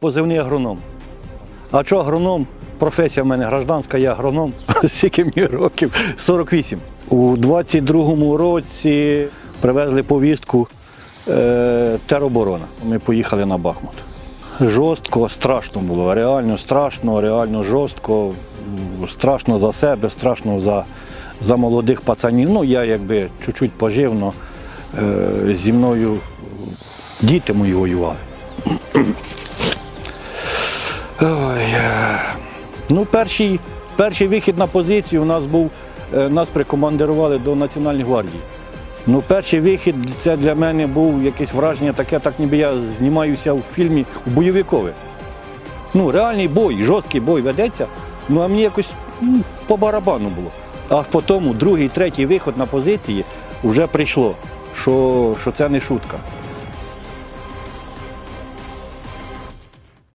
позивний агроном. А що агроном? Професія в мене гражданська, я агроном. Скільки мені років? 48. У 22-му році привезли повістку е, тероборона. Ми поїхали на Бахмут. Жорстко, страшно було. Реально страшно, реально жорстко. Страшно за себе, страшно за, за молодих пацанів. Ну, я якби чуть-чуть пожив, е, зі мною діти мої воювали. Ой, ну, перший, перший вихід на позицію у нас був, е, нас прикомандирували до Національної гвардії. Ну, перший вихід це для мене був якесь враження таке, так ніби я знімаюся у фільмі у бойовикові. Ну, реальний бой, жорсткий бой ведеться, ну а мені якось ну, по барабану було. А потім другий, третій виход на позиції вже прийшло, що, що це не шутка.